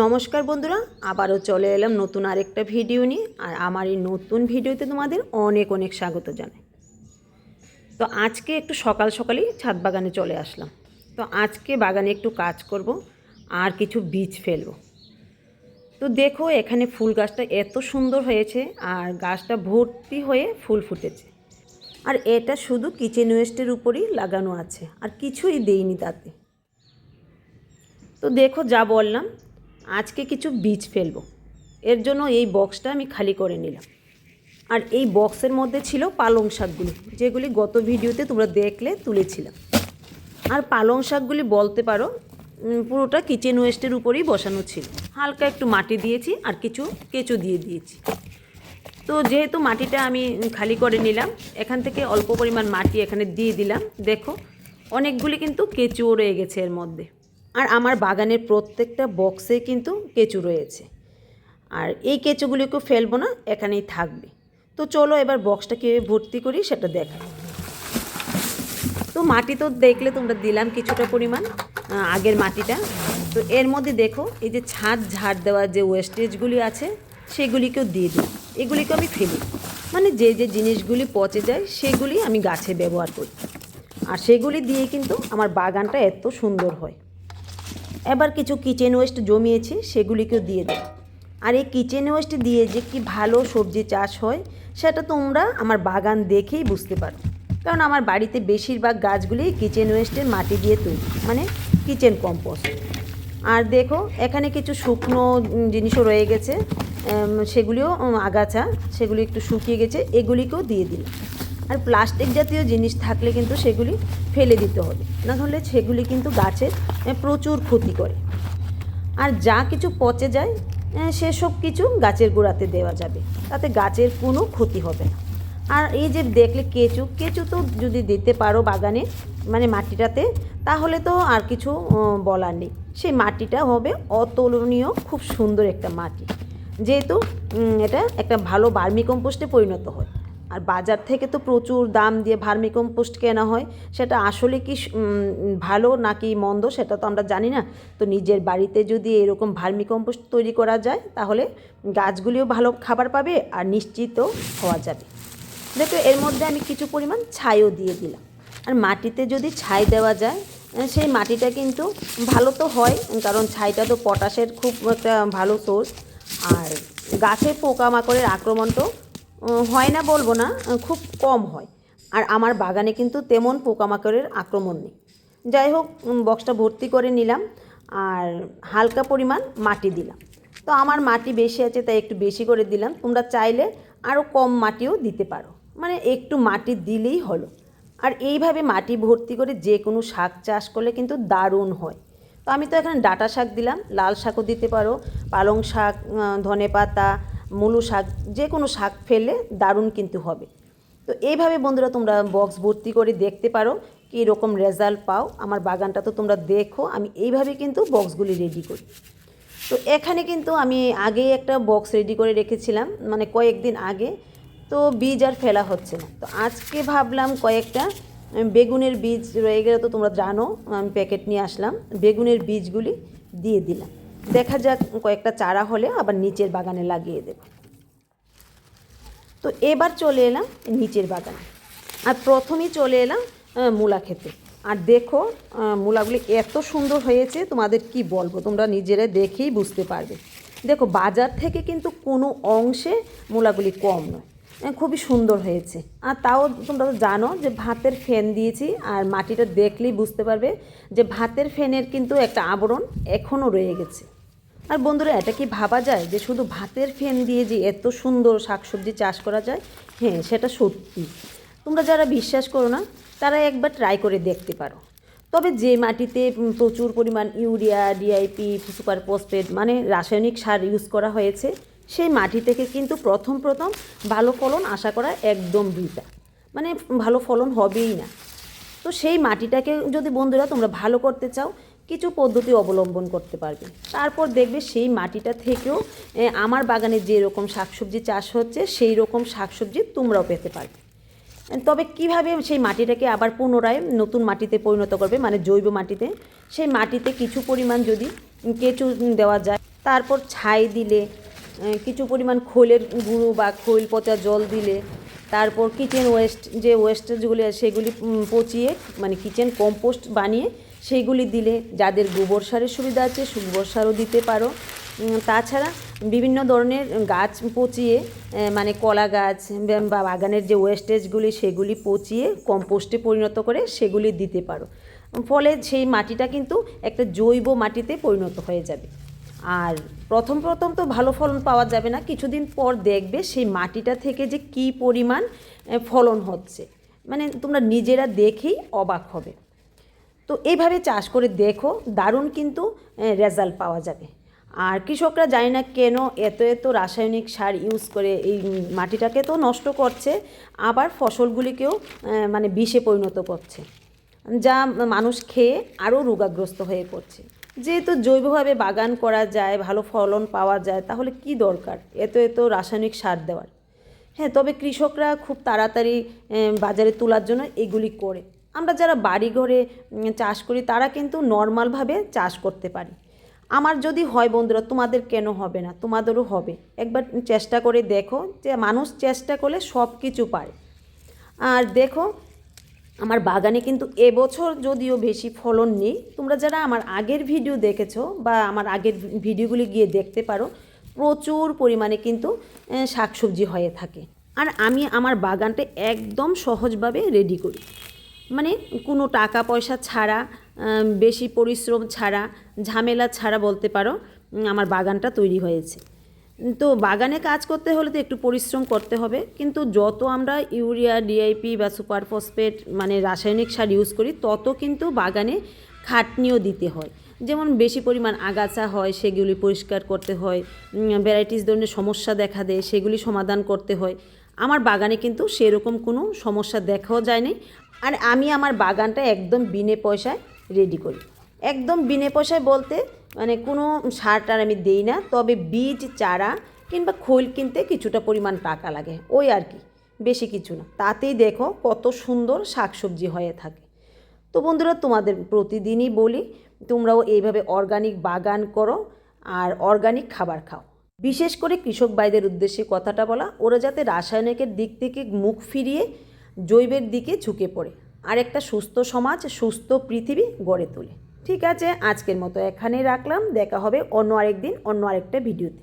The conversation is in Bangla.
নমস্কার বন্ধুরা, আবারও চলে এলাম নতুন আরেকটা ভিডিও নিয়ে, আর আমার এই নতুন ভিডিওতে তোমাদের অনেক অনেক স্বাগত জানাই। তো আজকে একটু সকাল সকালেই ছাদ বাগানে চলে আসলাম। তো আজকে বাগানে একটু কাজ করব, আর কিছু বীজ ফেলব। তো দেখো, এখানে ফুল গাছটা এত সুন্দর হয়েছে, আর গাছটা ভর্তি হয়ে ফুল ফুটেছে। আর এটা শুধু কিচেন ওয়েস্টের উপরই লাগানো আছে, আর কিছুই দেইনি তাতে। তো দেখো, যা বললাম আজকে কিছু বীজ ফেলব। এর জন্য এই বক্সটা আমি খালি করে নিলাম। আর এই বক্সের মধ্যে ছিল পালং শাকগুলি, যেগুলি গত ভিডিওতে তোমরা দেখলে তুলেছিলাম আর পালং শাকগুলি বলতে পারো পুরোটা কিচেন ওয়েস্টের উপরেই বসানো ছিল। হালকা একটু মাটি দিয়েছি আর কিছু কেঁচো দিয়ে দিয়েছি। তো যেহেতু মাটিটা আমি খালি করে নিলাম, এখান থেকে অল্প পরিমাণ মাটি এখানে দিয়ে দিলাম। দেখো, অনেকগুলি কিন্তু কেঁচুও রয়ে গেছে এর মধ্যে। আর আমার বাগানের প্রত্যেকটা বক্সে কিন্তু কেঁচু রয়েছে। আর এই কেঁচোগুলিকেও ফেলব না, এখানেই থাকবে। তো চলো এবার বক্সটা কীভাবে ভর্তি করি সেটা দেখাই তো মাটি তো দেখলে তোমরা দিলাম কিছুটা পরিমাণ আগের মাটিটা। তো এর মধ্যে দেখো, এই যে ছাদ ঝাড় দেওয়ার যে ওয়েস্টেজগুলি আছে, সেগুলিকেও দিয়ে দিই এগুলিকে আমি ফেলি। মানে যে যে জিনিসগুলি পচে যায়, সেগুলি আমি গাছে ব্যবহার করি। আর সেগুলি দিয়ে কিন্তু আমার বাগানটা এত সুন্দর হয়। এবার কিছু কিচেন ওয়েস্ট জমিয়েছি, সেগুলিকেও দিয়ে দেবো। আর এই কিচেন ওয়েস্ট দিয়ে যে কি ভালো সবজি চাষ হয়, সেটা তোমরা আমার বাগান দেখেই বুঝতে পারো। কারণ আমার বাড়িতে বেশিরভাগ গাছগুলি কিচেন ওয়েস্টের মাটি দিয়ে তৈরি মানে কিচেন কম্পোস্ট আর দেখো, এখানে কিছু শুকনো জিনিসও রয়ে গেছে সেগুলিও আগাছা, সেগুলি একটু শুকিয়ে গেছে, এগুলিকেও দিয়ে দিলাম। আর প্লাস্টিক জাতীয় জিনিস থাকলে কিন্তু সেগুলি ফেলে দিতে হবে। না হলে সেগুলি কিন্তু গাছের প্রচুর ক্ষতি করে। আর যা কিছু পচে যায় সেসব কিছু গাছের গোড়াতে দেওয়া যাবে। তাতে গাছের কোনো ক্ষতি হবে না। আর এই যে দেখলে কেঁচু কেঁচু তো যদি দিতে পারো বাগানে মানে মাটিটাতে, তাহলে তো আর কিছু বলার নেই। সেই মাটিটা হবে অতুলনীয়, খুব সুন্দর একটা মাটি। যেহেতু এটা একটা ভালো বার্মি কম্পোস্টে পরিণত হয়। আর বাজার থেকে তো প্রচুর দাম দিয়ে ভার্মি কম্পোস্ট কেনা হয় সেটা আসলে কি ভালো নাকি মন্দ সেটা তো আমরা জানি না। তো নিজের বাড়িতে যদি এরকম ভার্মি কম্পোস্ট তৈরি করা যায় তাহলে গাছগুলিও ভালো খাবার পাবে আর নিশ্চিতও হওয়া যাবে। দেখো এর মধ্যে আমি কিছু পরিমাণ ছাইও দিয়ে দিলাম। আর মাটিতে যদি ছাই দেওয়া যায় সেই মাটিটা কিন্তু ভালো তো হয় কারণ ছাইটা তো পটাশের খুব একটা ভালো সোর্স। আর গাছে পোকামাকড়ের আক্রমণটাও উম, হয় না বলব না খুব কম হয়। আর আমার বাগানে কিন্তু তেমন পোকামাকড়ের আক্রমণ নেই। যাই হোক বক্সটা ভর্তি করে নিলাম আর হালকা পরিমাণ মাটি দিলাম। তো আমার মাটি বেশি আছে, তাই একটু বেশি করে দিলাম। তোমরা চাইলে আরও কম মাটিও দিতে পারো। মানে একটু মাটি দিলেই হলো। আর এইভাবে মাটি ভর্তি করে যে কোনো শাক চাষ করলে কিন্তু দারুণ হয়। তো আমি তো এখানে ডাটা শাক দিলাম, লাল শাকও দিতে পারো, পালং শাক ধনে পাতা মূলো শাক, যে কোনো শাক ফেললে দারুণ কিন্তু হবে। তো এইভাবে বন্ধুরা তোমরা বক্স ভর্তি করে দেখতে পারো কী রকম রেজাল্ট পাও। আমার বাগানটা তো তোমরা দেখো, আমি এইভাবে কিন্তু বক্সগুলি রেডি করি। তো এখানে কিন্তু আমি আগেই একটা বক্স রেডি করে রেখেছিলাম মানে কয়েকদিন আগে। তো বীজ আর ফেলা হচ্ছে না। তো আজকে ভাবলাম কয়েকটা বেগুনের বীজ রয়ে গেলে তো তোমরা জানো, আমি প্যাকেট নিয়ে আসলাম। বেগুনের বীজগুলি দিয়ে দিলাম। দেখা যাক কয়েকটা চারা হলে আবার নিচের বাগানে লাগিয়ে দেবো। তো এবার চলে এলাম নিচের বাগানে। আর প্রথমেই চলে এলাম মূলা খেতে আর দেখো মূলাগুলি এত সুন্দর হয়েছে, তোমাদের কি বলব? তোমরা নিজেরা দেখেই বুঝতে পারবে। দেখো, বাজার থেকে কিন্তু কোনো অংশে মূলাগুলি কম নয়। খুবই সুন্দর হয়েছে। আর তাও তোমরা তো জানো যে ভাতের ফেন দিয়েছি আর মাটিটা দেখলেই বুঝতে পারবে যে ভাতের ফেনের কিন্তু একটা আবরণ এখনও রয়ে গেছে। আর বন্ধুরা, এটা কি ভাবা যায় যে শুধু ভাতের ফেন দিয়ে যে এত সুন্দর শাকসবজি চাষ করা যায়? হ্যাঁ সেটা সত্যি। তোমরা যারা বিশ্বাস করো না, তারা একবার ট্রাই করে দেখতে পারো। তবে যে মাটিতে প্রচুর পরিমাণ ইউরিয়া ডিআইপি সুপার ফসফেট মানে রাসায়নিক সার ইউজ করা হয়েছে সেই মাটি থেকে কিন্তু প্রথম প্রথম ভালো ফলন আশা করা একদম বৃথা। মানে ভালো ফলন হবেই না। তো সেই মাটিটাকে যদি বন্ধুরা তোমরা ভালো করতে চাও, কিছু পদ্ধতি অবলম্বন করতে পারবে। তারপর দেখবে সেই মাটিটা থেকেও আমার বাগানে যে রকম শাকসবজি চাষ হচ্ছে সেই রকম শাকসবজি তোমরাও পেতে পারবে। তবে কীভাবে সেই মাটিটাকে আবার পুনরায় নতুন মাটিতে পরিণত করবে মানে জৈব মাটিতে? সেই মাটিতে কিছু পরিমাণ যদি কেঁচু দেওয়া যায়, তারপর ছাই দিলে কিছু পরিমাণ খোলের গুঁড়ো বা খৈল পচা জল দিলে তারপর কিচেন ওয়েস্ট যে ওয়েস্টেজগুলি আছে, সেগুলি পচিয়ে মানে কিচেন কম্পোস্ট বানিয়ে সেইগুলি দিলে যাদের গোবর সারের সুবিধা আছে গোবর সারও দিতে পারো। তাছাড়া বিভিন্ন ধরনের গাছ পচিয়ে মানে কলা গাছ বা বাগানের যে ওয়েস্টেজগুলি সেগুলি পচিয়ে কম্পোস্টে পরিণত করে সেগুলি দিতে পারো। ফলে সেই মাটিটা কিন্তু একটা জৈব মাটিতে পরিণত হয়ে যাবে। আর প্রথম প্রথম তো ভালো ফলন পাওয়া যাবে না। কিছুদিন পর দেখবে সেই মাটিটা থেকে যে কী পরিমাণ ফলন হচ্ছে। মানে তোমরা নিজেরা দেখেই অবাক হবে। তো এইভাবে চাষ করে দেখো, দারুণ কিন্তু রেজাল্ট পাওয়া যাবে। আর কৃষকরা জানি না কেন এত এত রাসায়নিক সার ইউজ করে এই মাটিটাকে তো নষ্ট করছে, আবার ফসলগুলিকেও মানে বিষে পরিণত করছে। যা মানুষ খেয়ে আরও রোগাগ্রস্ত হয়ে পড়ছে। যেহেতু জৈবভাবে বাগান করা যায়, ভালো ফলন পাওয়া যায়, তাহলে কি দরকার? এত এত রাসায়নিক সার দেওয়ার। হ্যাঁ তবে কৃষকরা খুব তাড়াতাড়ি বাজারে তোলার জন্য এগুলি করে। আমরা যারা বাড়ি ঘরে চাষ করি, তারা কিন্তু নর্মালভাবে চাষ করতে পারি। আমার যদি হয় বন্ধুরা, তোমাদের কেন হবে না? তোমাদেরও হবে। একবার চেষ্টা করে দেখো যে মানুষ চেষ্টা করলে সব কিছু পারে আর দেখো আমার বাগানে কিন্তু এবছর যদিও বেশি ফলন নেই। তোমরা যারা আমার আগের ভিডিও দেখেছ বা আমার আগের ভিডিওগুলি গিয়ে দেখতে পারো, প্রচুর পরিমাণে কিন্তু শাকসবজি হয়ে থাকে। আর আমি আমার বাগানটা একদম সহজভাবে রেডি করি। মানে কোনো টাকা পয়সা ছাড়া বেশি পরিশ্রম ছাড়া, ঝামেলা ছাড়া বলতে পারো আমার বাগানটা তৈরি হয়েছে। তো বাগানে কাজ করতে হলে তো একটু পরিশ্রম করতে হবে। কিন্তু যত আমরা ইউরিয়া, ডিআইপি বা সুপার ফসফেট মানে রাসায়নিক সার ইউজ করি, তত কিন্তু বাগানে খাটনিও দিতে হয়। যেমন বেশি পরিমাণ আগাছা হয়, সেগুলি পরিষ্কার করতে হয় ভ্যারাইটিস ধরনের সমস্যা দেখা দেয়, সেগুলি সমাধান করতে হয়। আমার বাগানে কিন্তু সেরকম কোনো সমস্যা দেখাও যায়নি আর আমি আমার বাগানটা একদম বিনে পয়সায় রেডি করি। একদম বিনে পয়সায় বলতে মানে কোনো সার টার আমি দেই না, তবে বীজ, চারা কিংবা খোল কিনতে কিছুটা পরিমাণ টাকা লাগে, ওই আর কি, বেশি কিছু না। তাতেই দেখো কত সুন্দর শাকসবজি হয়ে থাকে। তো বন্ধুরা, তোমাদের প্রতিদিনই বলি, তোমরাও এইভাবে অর্গানিক বাগান করো আর অর্গানিক খাবার খাও। বিশেষ করে কৃষক ভাইদের উদ্দেশ্যে কথাটা বলা, ওরা যাতে রাসায়নিকের দিক থেকে মুখ ফিরিয়ে জৈবের দিকে ঝুঁকে পড়ে। আর একটা সুস্থ সমাজ, সুস্থ পৃথিবী গড়ে তোলে। ঠিক আছে আজকের মতো এখানেই রাখলাম। দেখা হবে অন্য আরেকদিন অন্য আরেকটা ভিডিওতে।